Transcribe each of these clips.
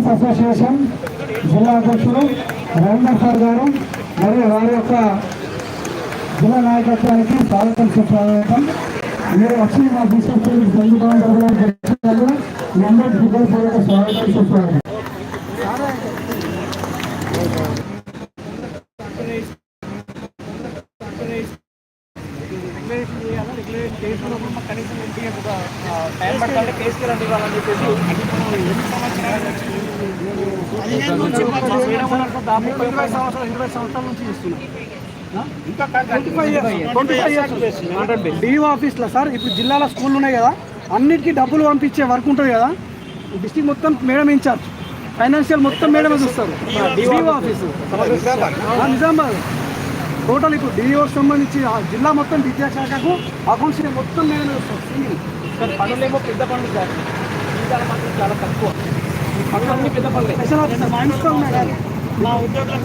Sarpanch association జిల్లా అధ్యక్షుడు Ravinder sir గారు మరియు వారి యొక్క జిల్లా నాయకత్వానికి స్వాగతం సుస్వాగతం. మీరు వచ్చి మా తీసుకొచ్చి సంగీతం మీ అందరికీ స్వాగతం సుస్వాగతం డిక్లరేషన్ చేయాలా డిక్లరేషన్ చేసినప్పుడు మాకు కనీసం ఏంటి ఒక టైం పడుతుంటే కేసుకి రండి ఇవ్వాలని చెప్పేసి ఎన్ని సంవత్సరాలు దాదాపు ముప్పై ఇరవై సంవత్సరాలు ఇరవై సంవత్సరాల నుంచి చేస్తున్నాం twenty five years twenty five years DO ఆఫీస్లో సార్ ఇప్పుడు జిల్లాలో స్కూల్ ఉన్నాయి కదా అన్నిటికీ డబ్బులు పంపించే వర్క్ ఉంటుంది కదా డిస్టిక్ మొత్తం మేడం ఇన్ఛార్జ్ ఫైనాన్షియల్ మొత్తం మేడమే చూస్తారు. DO office Nizamabad. టోటల్ ఇప్పుడు డిఓకి సంబంధించి జిల్లా మొత్తం విద్యాశాఖకు అకౌంట్స్ మొత్తం మేడం చూస్తారు. సింగిల్ పనులేమో పెద్ద పనులు చాలా తక్కువ. పనులన్నీ పెద్ద పనులే. మా ఉద్యోగుల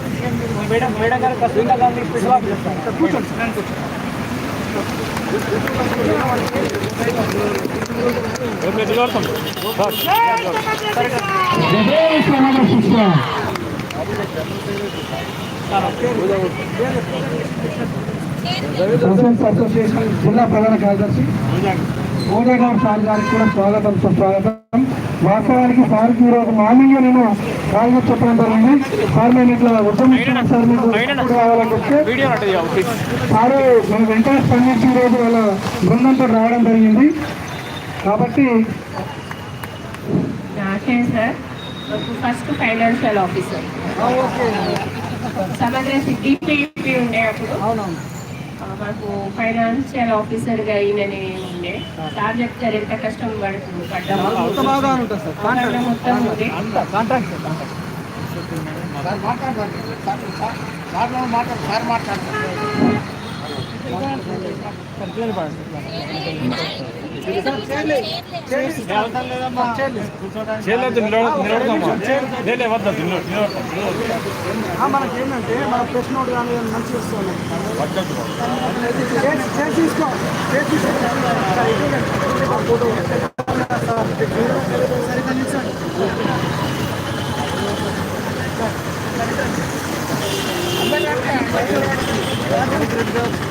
మేడం మేడం గారు స్పెషల్ గారిని స్పెషల్ ఆఫీసర్ సార్. కూర్చోండి అసోసియేషన్ జిల్లా ప్రధాన కార్యదర్శి. మోడేగౌడ్ సార్ గారికి కూడా స్వాగతం సుస్వాగతం వాస్తవానికి సార్కి ఈరోజు మార్నింగ్ నేను కాల్గా చెప్పడం జరిగింది సార్ మేము ఇట్లా ఉద్యమిస్తున్నాం సార్ మీకు కావాలని చెప్తే సారు మేము వెంటనే స్పందించి ఈరోజు వాళ్ళ బృందంతో రావడం జరిగింది. కాబట్టి సార్ ఫస్ట్ ఫైనాన్షియల్ ఆఫీసర్. సమగ్ర డిపిపి ఉండే అప్పుడు అవునవును. మాకు ఫైనాన్షియల్ ఆఫీసర్గా ఈయననే ఉండే సార్ చెప్తారు ఎంత కష్టం పడుతుంది మొత్తం ఉంది మాట్లాడతారు సార్ సార్ సార్ వద్ద మనకి ఏంటంటే మన ప్రెస్ నోట్ కానీ మంచి వస్తుంది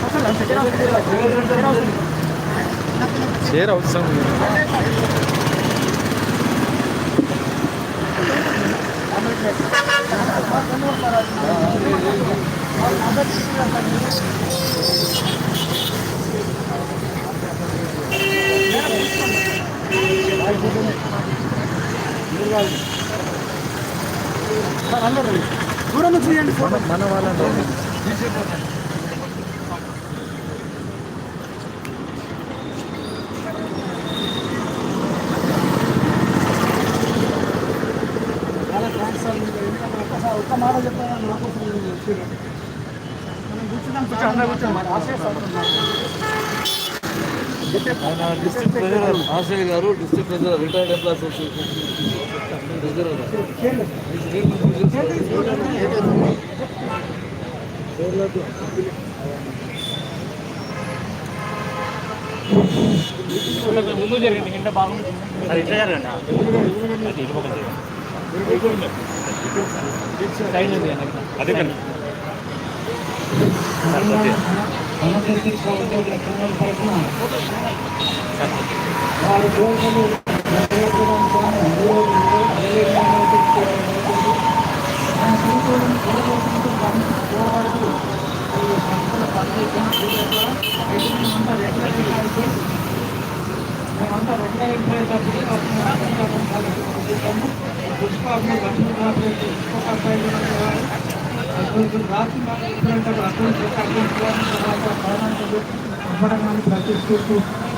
అసలు చీర అవసరం. దూరం నుంచి మన వాళ్ళ చాలా థ్యాంక్స్ సార్ మీకు ఎందుకంటే ఒక్కసారి ఒక్క మాట చెప్పాను నా కోసం మీరు చెప్పారు. మనం కూర్చున్నాం కూర్చో అందరూ కూర్చోండి మరి ఆశీస్ ఆయన డిస్ట్రిక్ట్ ట్రెజరర్ ఆశయ్ గారు district treasurer retired employee association treasurer ముందు జరిగింది కింద. బాగుంది అది ఇట్లా జరగండి అదే అది ఇటు పక్కన జరగండి. సైడ్ ఉంది వెనక.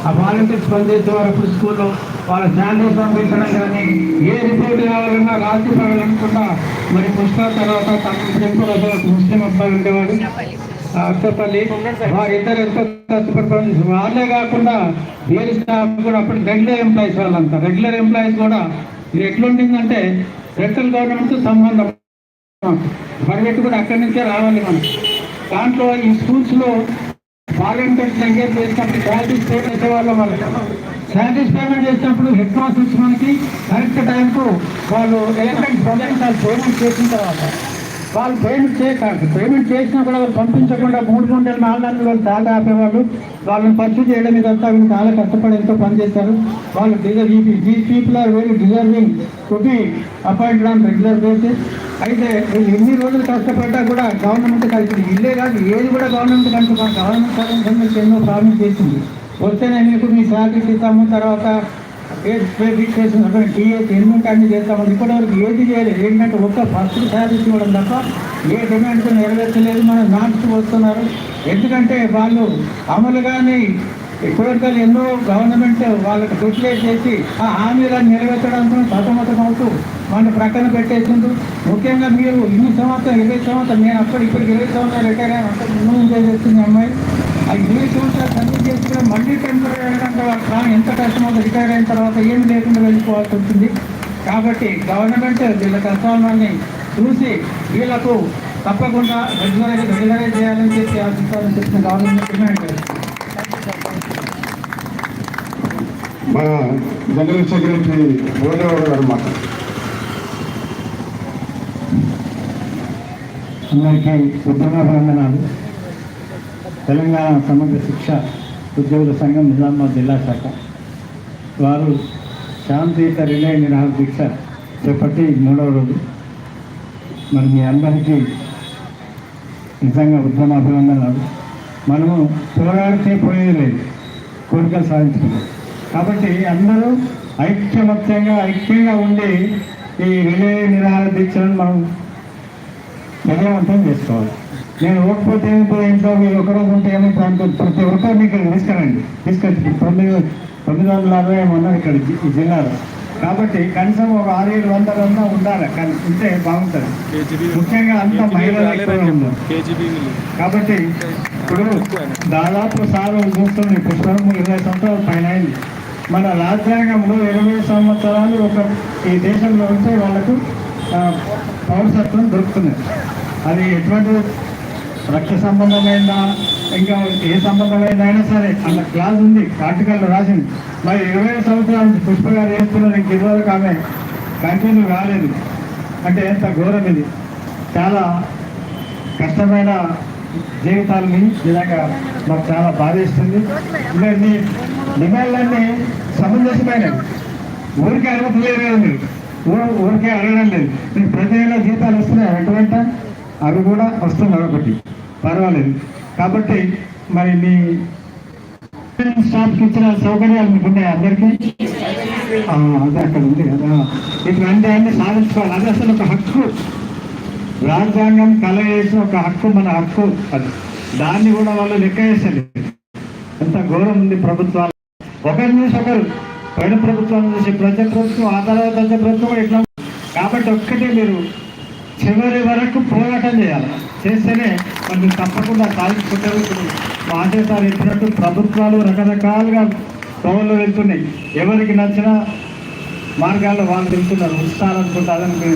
ఆ వాలంటీర్ స్పందించే వరకు స్కూల్లో వాళ్ళ శాలరీ పంపించడం కానీ ఏ రిపోర్ట్ కావాలన్నా రాత్రి పగలు అనుకుంటా మరి పుష్కర్ తర్వాత తన టెంపుల్ ముస్లిం అబ్బాయి ఉండేవాడు. ఆ అత్తపల్లి. వారిద్దరు ఎంతో తత్పడతాం వాళ్ళే కాకుండా వేరే స్టాఫ్ కూడా అప్పుడు రెగ్యులర్ ఎంప్లాయీస్ వాళ్ళంతా. రెగ్యులర్ ఎంప్లాయీస్ కూడా ఇది ఎట్లుండిందంటే సెంట్రల్ గవర్నమెంట్ సంబంధం. పరిగెత్తుకుని కూడా అక్కడి నుంచే రావాలి మనం. దాంట్లో ఈ స్కూల్స్లో వాలంటీర్స్ ఎంగేజ్ చేసినప్పుడు శాలరీస్ పేమెంట్ అయితే వాళ్ళ. వాళ్ళు శాలరీస్ పేమెంట్ చేసినప్పుడు హెడ్ మాస్టర్స్ మనకి కరెక్ట్ టైంకు వాళ్ళు ఎలక్ట్రానిక్ ప్రొజెక్ట్ వాళ్ళు పేమెంట్ చేసిన తర్వాత వాళ్ళు పేమెంట్ చేయకండి పేమెంట్ చేసినా కూడా వాళ్ళు పంపించకుండా మూడు మూడు నెలలు నాలుగు నెలలు వాళ్ళు చాలా ఆపేవాళ్ళు. వాళ్ళని ఖర్చు చేయడం ఇదంతా వీళ్ళు చాలా కష్టపడి ఎంతో పనిచేస్తారు వాళ్ళు డిజర్వ్ ఈ people are very deserving to be appointed on regular basis అయితే వీళ్ళు ఎన్ని రోజులు కష్టపడ్డా కూడా గవర్నమెంట్ కలిసి ఇల్లే కాదు ఏది కూడా గవర్నమెంట్ కంటే గవర్నమెంట్ సర్వీస్ ఎన్నో ప్రాబ్లమ్ చేసింది. వస్తేనే మీకు మీ శాలరీ ఇస్తాము తర్వాత టీఎస్ ఎన్ని అన్ని చేస్తాము ఇప్పటివరకు ఏది చేయలేదు. ఏంటంటే ఒక్క ఫస్ట్ శాలరీ ఇవ్వడం తప్ప ఏ డిమాండ్స్ నెరవేర్చలేదు. మన నాట్స్ వస్తున్నారు. ఎందుకంటే వాళ్ళు అమలుగానే ఇప్పటికీ ఎన్నో గవర్నమెంట్ వాళ్ళకి డిక్లేర్ చేసి ఆ హామీలను నెరవేర్చడానికి సతమతం అవుతూ మన ప్రక్కన పెట్టేసిండు ముఖ్యంగా మీరు ఇన్ని సంవత్సరం ఇరవై సంవత్సరం నేను అప్పుడు ఇప్పటికి ఇరవై సంవత్సరాలు రిటైర్ అయ్యాను అంటే ముందు చేస్తుంది అమ్మాయి? ఆ ఇరవై సంవత్సరాలు సర్వీస్ మళ్ళీ టెంపరీ వెళ్ళడానికి వాళ్ళ ప్రాణం ఎంత కష్టమో రిటైర్ అయిన తర్వాత ఏమి లేకుండా వెళ్ళిపోవాల్సి ఉంటుంది. కాబట్టి గవర్నమెంట్ వీళ్ళ కష్టాలని చూసి వీళ్ళకు తప్పకుండా రెగ్యులర్ రెగ్యులరైజ్ చేయాలని చెప్పి ఆశిస్తారని చెప్పిన గవర్నమెంట్ డిమాండ్. చేస్తుంది మన జనరల్ సెక్రటరీ భువనగౌడ గారు మాట. అందరికీ ఉద్యమాభివందనాలు తెలంగాణ సమగ్ర శిక్ష ఉద్యోగుల సంఘం నిజామాబాద్ జిల్లా శాఖ. వారు శాంతియుత రిలే నిరాహార దీక్ష చేపట్టి మూడవ రోజు. మరి మీ అందరికీ నిజంగా ఉద్యమాభివందనాలు. మనము పోరాడితే పోయేది లేదు. కోరికలు సాధించుకున్నాం. కాబట్టి అందరూ ఐక్యమత్యంగా ఐక్యంగా ఉండి ఈ రిలే నిరాహార దీక్షలను మనం విజయవంతం చేసుకోవాలి. నేను ఓకపోతే ఏమిటో ఇంట్లో మీరు ఒకరోజు ఉంటే ఏమిటో అనుకో ప్రతి ఒక్కరిని ఇక్కడ తీసుకురండి తీసుకొచ్చి తొమ్మిది తొమ్మిది వందల అరవై ఉన్నారు ఇక్కడ ఈ జిల్లాలో. కాబట్టి కనీసం ఒక ఆరు ఏడు వందలన్నా ఉండాలి. కానీ ఉంటే బాగుంటుంది. ముఖ్యంగా అంతా మహిళలు కాబట్టి ఇప్పుడు దాదాపు సార్లు చూస్తుంది పుష్పము ఇరవై సంవత్సరాల పైన అయింది. మన రాజ్యాంగంలో ఇరవై సంవత్సరాలు ఒక ఈ దేశంలో ఉంటే వాళ్ళకు పౌరసత్వం దొరుకుతుంది. అది ఎటువంటి రక్ష సంబంధమైన ఇంకా ఏ సంబంధమైన అయినా సరే అన్న క్లాస్ ఉంది ఆర్టికల్లో రాసింది. మరి ఇరవై సంవత్సరాల నుంచి పుష్ప గారు చేస్తున్నారు ఇంక ఇదివరకు ఆమె కంటిన్యూ కాలేదు. అంటే ఎంత ఘోరం ఇది. చాలా కష్టమైన జీవితాలని నిజంగా మాకు చాలా బాధేస్తుంది. ఇంకా మీ డిమాండ్లన్నీ సమంజసమైనవి. ఊరికే అనుమతి కదా మీరు ఊరికే అడగడం లేదు. మీకు ప్రతి నెల జీతాలు వస్తున్నాయి? ఎటువంటి అవి కూడా వస్తున్నాయి ఒకటి. పర్వాలేదు. కాబట్టి మరి మీ స్టాఫ్కి ఇచ్చిన సౌకర్యాలు మీకు ఉన్నాయి అందరికీ అదే అక్కడ ఉంది కదా. ఇటువంటి అన్ని సాధించుకోవాలి. అది అసలు ఒక హక్కు. రాజ్యాంగం కల చేసిన ఒక హక్కు మన హక్కు. అది దాన్ని కూడా వాళ్ళు లెక్క వేసలేదు ఎంత ఘోరం ఉంది ప్రభుత్వాలు. ఒకరి నుంచి ఒకరు. పైన ప్రభుత్వం చూసి ప్రజా ప్రభుత్వం ఆ తర్వాత ప్రజా ప్రభుత్వం కూడా ఇట్లా కాబట్టి ఒక్కటే మీరు చివరి వరకు పోరాటం చేయాలి. చేస్తేనే మనం తప్పకుండా సాధించుకుంటారు ఇప్పుడు మా సార్ ప్రభుత్వాలు రకరకాలుగా తోవల్లో వెళ్తున్నాయి. ఎవరికి నచ్చిన మార్గాల్లో వాళ్ళు వెళ్తున్నారు. ఉంచాలనుకుంటే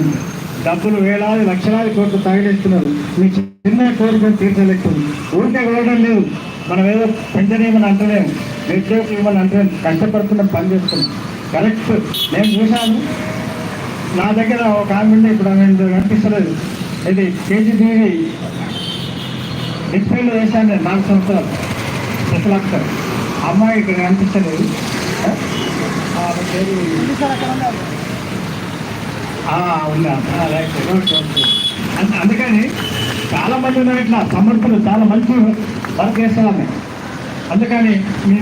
డబ్బులు వేలాది లక్షలాది కోట్లు తగిలిస్తున్నారు మీ చిన్న కోరికను తీర్చలేస్తుంది ఊరికే వెళ్ళడం లేదు. మనం ఏదో పెంచనేమని అంటలేము. నిర్దేశం ఇవ్వమని అంటలేము. కష్టపడుతున్నాం పని చేస్తున్నాం. కరెక్ట్. నేను చూశాను. నా దగ్గర ఒక ఆమె ఉండే ఇప్పుడు ఆమె కనిపిస్తలేదు. ఇది కేజీబీవి డిస్ప్లేలో వేశాను నేను నాలుగు సంవత్సరాలు. స్పెషల్ అమ్మాయి ఇక్కడ కనిపిస్తలేదు. ఆ? ఉందా. రైట్. ఓకే, అందుకని చాలామంది ఉన్నారు ఇట్లా. సమర్థులు చాలా మంచి వర్క్ చేస్తారు అందుకని మీ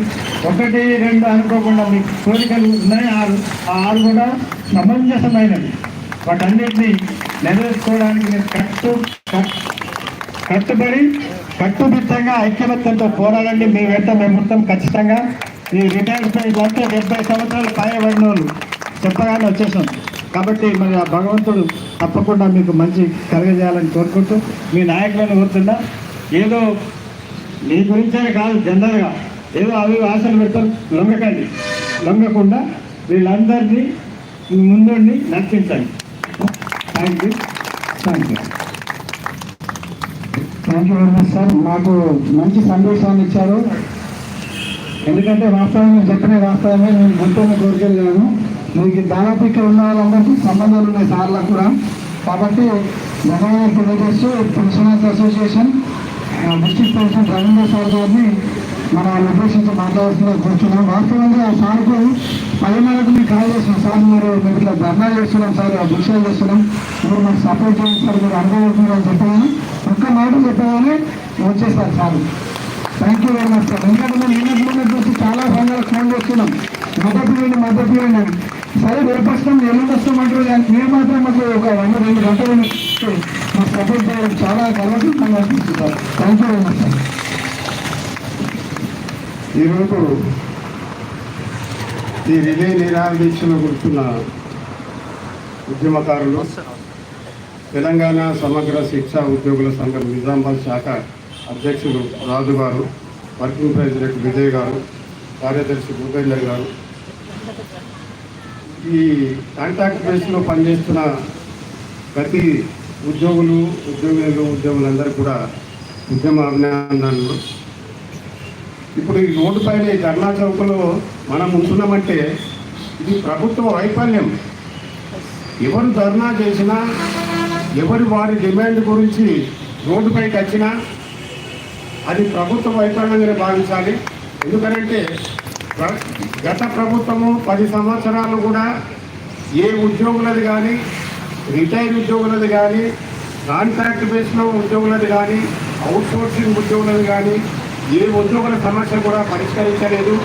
ఒకటి రెండు అనుకోకుండా మీ కోరికలు ఉన్నాయి ఆరు ఆ ఆరు కూడా సమంజసమైనవి. వాటన్నిటిని నెరవేర్చుకోవడానికి మీరు కట్టు కట్టుబడి కట్టుదిట్టంగా ఐక్యమత్యంతో పోరాడండి. మీ వెంట మేము మొత్తం ఖచ్చితంగా. ఈ రిటైర్డ్ అంటే డెబ్బై సంవత్సరాలు పాయబడిన వాళ్ళు చెప్పగానే వచ్చేసాం. కాబట్టి మరి ఆ భగవంతుడు తప్పకుండా మీకు మంచి కలగజేయాలని కోరుకుంటూ మీ నాయకులను కోరుతున్నా. ఏదో నీ గురించే కాదు జనరల్గా. ఏదో అవి ఆశలు పెడతారు లొంగకండి లొంగకుండా వీళ్ళందరినీ ముందుండి నడిపించండి. Thank you thank you thank you very much sir మాకు మంచి సందేశాన్ని ఇచ్చారు. ఎందుకంటే వాస్తవంగా చెప్పిన వాస్తవమే నేను గుంటూరు కోరికెళ్ళాను. మీకు దాదాపు ఇక్కడ ఉన్న వాళ్ళందరికీ సంబంధాలు ఉన్నాయి సార్లకు కూడా. కాబట్టి ధన్యవాదాలు తెలియజేస్తూ pensioners association district president Ravindra sir గారిని మనం ఉద్దేశించి మాట్లాడుతున్నా కూర్చున్నాం. వాస్తవంగా ఆ సార్కు పదిన్నరకు మీకు కాల్ చేస్తున్నాం సార్ మీరు మీరు ఇట్లా ధర్నా చేస్తున్నాం సార్ భిక్షలు చేస్తున్నాం. మీరు మాకు సపోర్ట్ చేయండి సార్ మీరు అనుభవిస్తున్నారు అని చెప్పగానే ఒక్క మాట చెప్పగానే వచ్చేస్తారు sir. Thank you very much sir ఎందుకంటే మేము నిన్నటి నిన్నటి నుంచి చాలా సంఘాలు ఫోన్ చేస్తున్నాం. మద్దతు ఇవ్వండి మద్దతు ఇవ్వండి సరే రేపు వస్తాం ఎల్లుండి వస్తామంటారు కానీ మీరు మాత్రం మాకు ఒక వంద రెండు గంటలు ఇస్తే మాకు చాలా గర్వకారంగా అనిపిస్తుంది sir thank you very much ఈరోజు ఈ రిలే నిరాదీక్షను గుర్తున్న ఉద్యమకారులు తెలంగాణ సమగ్ర శిక్షా ఉద్యోగుల సంఘం నిజామాబాద్ శాఖ అధ్యక్షుడు రాజు గారు వర్కింగ్ ప్రెసిడెంట్ విజయ్ గారు కార్యదర్శి భూపేందర్ గారు. ఈ కాంటాక్ట్ బేస్లో పనిచేస్తున్న ప్రతి ఉద్యోగులు ఉద్యోగులు ఉద్యోగులందరూ కూడా ఉద్యమ అభినందనలు. ఇప్పుడు ఈ రోడ్డు పైన ఈ ధర్నా చౌకలో మనం ఉంటున్నామంటే ఇది ప్రభుత్వ వైఫల్యం. ఎవరు ధర్నా చేసినా ఎవరు వారి డిమాండ్ గురించి రోడ్డుపైకి వచ్చినా అది ప్రభుత్వ వైఫల్యంగానే భావించాలి. ఎందుకంటే గత ప్రభుత్వము పది సంవత్సరాలు కూడా ఏ ఉద్యోగులది కానీ రిటైర్ ఉద్యోగులది కానీ కాంట్రాక్ట్ బేస్లో ఉద్యోగులది కానీ అవుట్ సోర్సింగ్ ఉద్యోగులది కానీ ఏ ఉద్యోగుల సమస్య కూడా పరిష్కరించలేదు.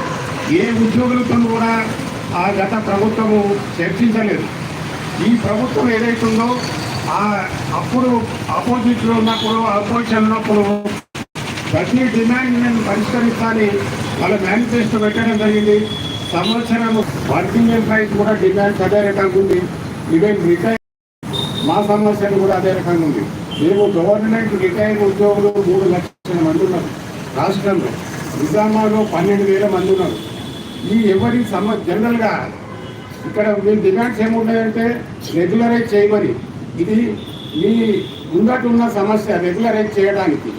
ఏ ఉద్యోగులతో కూడా ఆ గత ప్రభుత్వము చర్చించలేదు. ఈ ప్రభుత్వం ఏదైతుందో ఆ అప్పుడు అపోజిట్లో ఉన్నప్పుడు అపోజిషన్ ఉన్నప్పుడు ప్రతి డిమాండ్ నేను పరిష్కరిస్తానని వాళ్ళ మేనిఫెస్టో పెట్టడం జరిగింది. సంవత్సరం వర్కింగ్ ఎంప్లాయీస్ కూడా డిమాండ్ అదే రకంగా ఉంది ఈవెన్ రిటైర్ మా సమస్యలు కూడా అదే రకంగా ఉంది. మేము గవర్నమెంట్ రిటైర్ ఉద్యోగులు మూడు లక్షల మంది ఉన్నారు. రాష్ట్రంలో నిజామాలో పన్నెండు వేల మంది ఉన్నారు. ఈ ఎవరి సమ జనరల్గా ఇక్కడ మీ డిమాండ్స్ ఏమున్నాయంటే రెగ్యులరైజ్ చేయమని. ఇది మీ ముందటున్న సమస్య రెగ్యులరైజ్ చేయడానికి.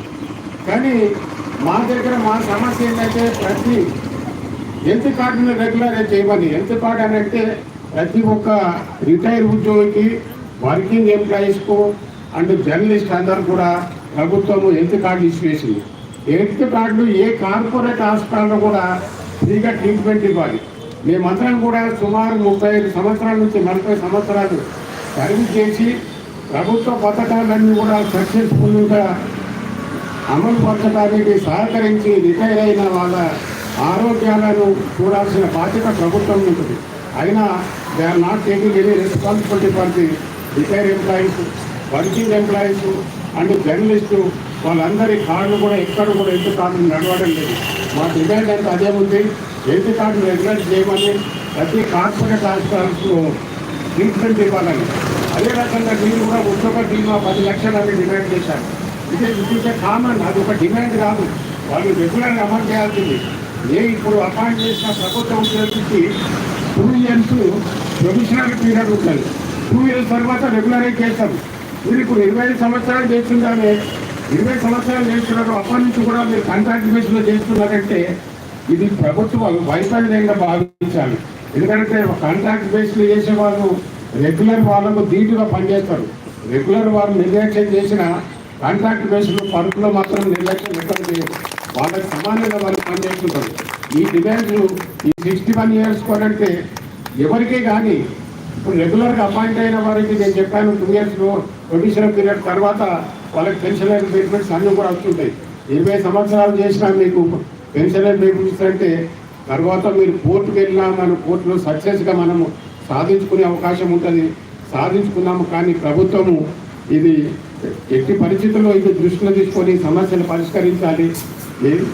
కానీ మా దగ్గర మా సమస్య ఏంటంటే ప్రతి హెల్త్ కార్డును రెగ్యులరైజ్ చేయమని. హెల్త్ కార్డు అని అంటే ప్రతి ఒక్క రిటైర్ ఉద్యోగికి వర్కింగ్ ఎంప్లాయీస్కు అండ్ జర్నలిస్ట్ అందరూ కూడా ప్రభుత్వము హెల్త్ కార్డు ఇష్యూ హెల్త్ కార్డులు ఏ కార్పొరేట్ హాస్పిటల్లో కూడా ఫ్రీగా ట్రీట్మెంట్ ఇవ్వాలి. మేమందరం కూడా సుమారు ముప్పై ఐదు సంవత్సరాల నుంచి నలభై సంవత్సరాలు సర్వీస్ చేసి ప్రభుత్వ పథకాలన్నీ కూడా సక్సెస్ఫుల్గా అమలు పరచడానికి సహకరించి రిటైర్ అయిన వాళ్ళ ఆరోగ్యాలను చూడాల్సిన బాధ్యత ప్రభుత్వం ఉంటుంది. అయినా they are not taking any responsibility for the retire employees working employees and journalist వాళ్ళందరి కార్డులు కూడా ఎక్కడ కూడా హెల్త్ కార్డులు నడవడం లేదు. మా డిమాండ్ అంతా అదే ఉంది. హెల్త్ కార్డు రెగ్యులర్ చేయమని ప్రతి కార్పొరేట్ హాస్పిటల్స్లో ట్రీట్మెంట్ ఇవ్వాలని. అదే రకంగా మీరు కూడా ఉద్యోగ బీమా పది లక్షలని డిమాండ్ చేశారు. ఇది ఇది కామన్ అది ఒక డిమాండ్ కాదు. వాళ్ళు రెగ్యులర్గా అమలు చేయాల్సింది. ఏ ఇప్పుడు అపాయింట్ చేసిన ప్రభుత్వం ఉద్యోగికి టూ ఇయర్స్ ప్రొఫెషనల్ పీరియడ్ ఉంటుంది టూ ఇయర్స్ తర్వాత రెగ్యులరైజ్ చేస్తారు మీరు ఇప్పుడు ఇరవై ఐదు సంవత్సరాలు చేస్తుండాలి ఇరవై సంవత్సరాలు చేస్తున్నారు. అప్పటి నుంచి కూడా మీరు కాంట్రాక్ట్ బేస్లో చేస్తున్నారంటే ఇది ప్రభుత్వాలు వైఫల్యంగా భావించాలి. ఎందుకంటే కాంట్రాక్ట్ బేస్లో చేసే వాళ్ళు రెగ్యులర్ వాళ్ళకు ధీటుగా పనిచేస్తారు. రెగ్యులర్ వాళ్ళు నిర్లక్ష్యం చేసిన కాంట్రాక్ట్ బేస్లో పనులు మాత్రం నిర్లక్ష్యం ఎక్కడ చేయరు వాళ్ళకి సమానంగా వాళ్ళు పనిచేస్తుంటారు. ఈ డిమాండ్లు ఈ సిక్స్టీ వన్ ఇయర్స్ కొనంటే ఎవరికీ కానీ ఇప్పుడు రెగ్యులర్గా అపాయింట్ అయిన వారికి నేను చెప్పాను టూ ఇయర్స్లో ప్రొఫెషనల్ పీరియడ్ తర్వాత వాళ్ళకి పెన్షన్ బెనిఫిట్స్ అన్నీ కూడా వస్తుంటాయి. ఇరవై సంవత్సరాలు చేసినా మీకు పెన్షన్ బెనిఫిట్స్ అంటే తర్వాత మీరు కోర్టుకు వెళ్ళినా మన కోర్టులో సక్సెస్గా మనము సాధించుకునే అవకాశం ఉంటుంది. సాధించుకున్నాము కానీ ప్రభుత్వము ఇది ఎట్టి పరిస్థితుల్లో ఇది దృష్టిలో తీసుకొని సమస్యను పరిష్కరించాలి.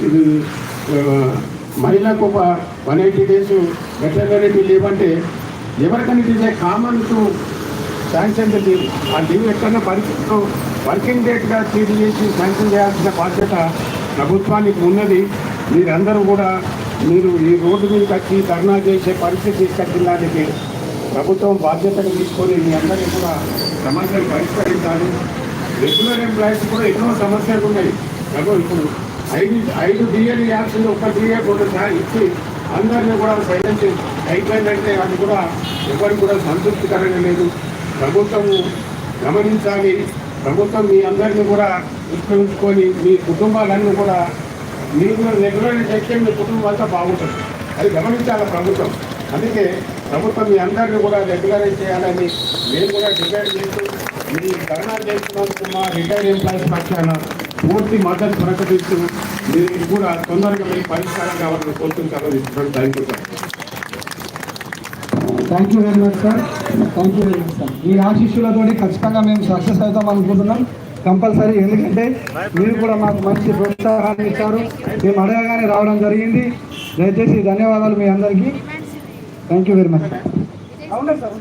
ఇది మహిళకు ఒక one eighty days veterinary leave అంటే ఎవరికైనా it is a common to sanction leave ఆ లీవ్ ఎక్కడన్నా పరిస్థితుల్లో వర్కింగ్ డేట్గా ట్రీట్ చేసి శాంక్షన్ చేయాల్సిన బాధ్యత ప్రభుత్వానికి ఉన్నది. మీరందరూ కూడా మీరు ఈ రోడ్డు మీదకి వచ్చి ధర్నా చేసే పరిస్థితి తీసుకొచ్చిన దానికి ప్రభుత్వం బాధ్యతను తీసుకొని మీ అందరికీ కూడా సమస్యలు పరిష్కరించాలి. రెగ్యులర్ ఎంప్లాయీస్ కూడా ఎన్నో సమస్యలు ఉన్నాయి. ప్రభు ఇప్పుడు ఐదు ఐదు డిఏలు ఇవ్వాల్సింది ఒక్క డిఏ కూడా ఇచ్చి అందరినీ కూడా సైలెన్స్ అయిపోయిందంటే అది కూడా ఎవరికి కూడా సంతృప్తికరంగా లేదు. ప్రభుత్వము గమనించాలి. ప్రభుత్వం మీ అందరినీ కూడా ఉపయోగించుకొని మీ కుటుంబాలన్నీ కూడా మీరు రెగ్యులర్ చేస్తే మీ కుటుంబం అంతా బాగుంటుంది. అది గమనించాలి ప్రభుత్వం. అందుకే ప్రభుత్వం మీ అందరినీ కూడా రెగ్యులరైజ్ చేయాలని మేము కూడా డిసైడ్ చేస్తూ మీ ధర్నా చేస్తున్నందుకు మా రిటైర్డ్ ఎంప్లాయీస్ పక్షాన పూర్తి మద్దతు ప్రకటిస్తూ మీరు కూడా తొందరగా మీకు పరిష్కారం కావాలని కోరుకుంటారని thank you sir. Thank you very much sir thank you very much sir మీ ఆశీస్సులతోటి ఖచ్చితంగా మేము సక్సెస్ అవుతాం అనుకుంటున్నాం. కంపల్సరీ ఎందుకంటే మీరు కూడా మాకు మంచి ప్రోత్సాహాన్ని ఇచ్చారు. మేము అడగగానే రావడం జరిగింది. దయచేసి ధన్యవాదాలు మీ అందరికీ. థ్యాంక్ యూ వెరీ మచ్ అవునండి సార్